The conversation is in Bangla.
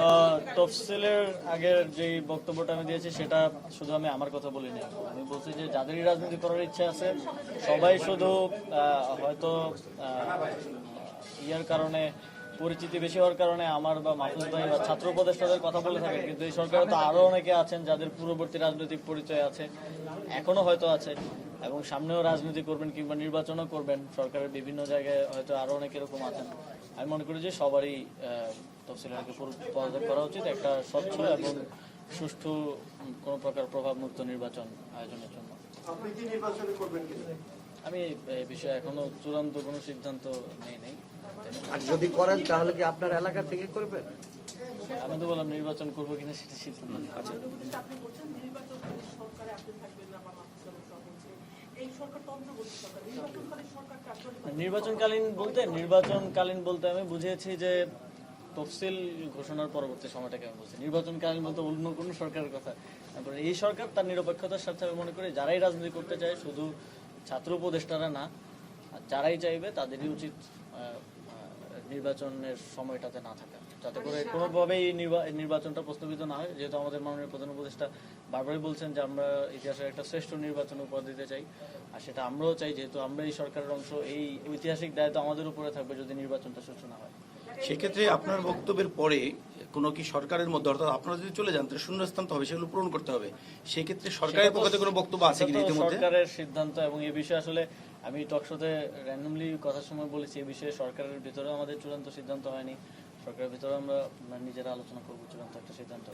আহ, তফসিলের আগের যে বক্তব্যটা আমি দিয়েছি সেটা শুধু আমি আমার কথা বলিনি। আমি বলছি যে যাদেরই রাজনীতি করার ইচ্ছা আছে সবাই শুধু আহ, হয়তো আহ, ইয়ার কারণে পরিচিতি বেশি হওয়ার কারণে আমার বা মাহফুজ ভাই বা ছাত্র উপদেষ্টাদের কথা বলে থাকেন কিন্তু এই সরকারে তো আরও অনেকে আছেন যাদের পূর্ববর্তী রাজনৈতিক পরিচয় আছে, এখনও হয়তো আছে, এবং সামনেও রাজনীতি করবেন কিংবা নির্বাচনও করবেন, সরকারের বিভিন্ন জায়গায় হয়তো আরও অনেক এরকম আছেন। আমি মনে করি যে সবারই তফসিলকে পদত্যাগ করা উচিত, একটা স্বচ্ছ এবং সুষ্ঠু কোনো প্রকার প্রভাবমুক্ত নির্বাচন আয়োজনের জন্য। আপনি কি নির্বাচনে করবেন আমি এই বিষয়ে এখনও চূড়ান্ত কোনো সিদ্ধান্ত নেই নেই। আর যদি করেন তাহলে কি আপনার এলাকা থেকে করবেন? আমি তো বললাম নির্বাচন করব কিনা সেটা সিদ্ধান্ত নেই। নির্বাচন সরকারে আপনি থাকবেন না বা মাহফুজ আলম সাহেব বলছে এই সরকার তন্ত্রবর্তী সরকার নির্বাচনকালীন বলতে নির্বাচনকালীন বলতে আমি বুঝিয়েছি যে তফসিল ঘোষণার পরবর্তী সময়টাকে আমি বলছি। নির্বাচনকালীন বলতে অন্য কোনো সরকারের কথা। তারপরে এই সরকার তার নিরপেক্ষতার সাথে আমি মনে করি যারাই রাজনীতি করতে চায় শুধু ছাত্র উপদেষ্টারা না আর যারাই চাইবে তাদেরই উচিত নির্বাচনের সময়টাতে না থাকা। যাতে করে কোনোভাবেই নির্বা- নির্বাচনটা প্রস্তাবিত না হয়। যেহেতু আমাদের মাননীয় প্রধান উপদেষ্টা বারবারই বলছেন যে আমরা ইতিহাসের একটা শ্রেষ্ঠ নির্বাচন উপহার দিতে চাই আর সেটা আমরাও চাই। যেহেতু আমরা এই সরকারের অংশ এই ঐতিহাসিক দায়িত্ব আমাদের উপরে থাকবে যদি নির্বাচনটা সুষ্ঠু না হয়। সেক্ষেত্রে আপনার বক্তব্যের পরে কোনো কি সরকারের মধ্যে অর্থাৎ আপনারা যদি চলে যান তাহলে শূন্যস্থান তো হবে সেগুলো পূরণ করতে হবে। সেক্ষেত্রে সরকারের পক্ষ থেকে কোনো বক্তব্য আছে কিনা ইতিমধ্যে? সরকারের সিদ্ধান্ত এবং এ বিষয়ে আসলে আমি টকশোতে র্যান্ডমলি কথার সময় বলেছি এ বিষয়ে সরকারের ভিতরে আমাদের চূড়ান্ত সিদ্ধান্ত হয়নি। সরকারের ভিতরে আমরা নিজেরা আলোচনা করব চূড়ান্ত একটা সিদ্ধান্ত।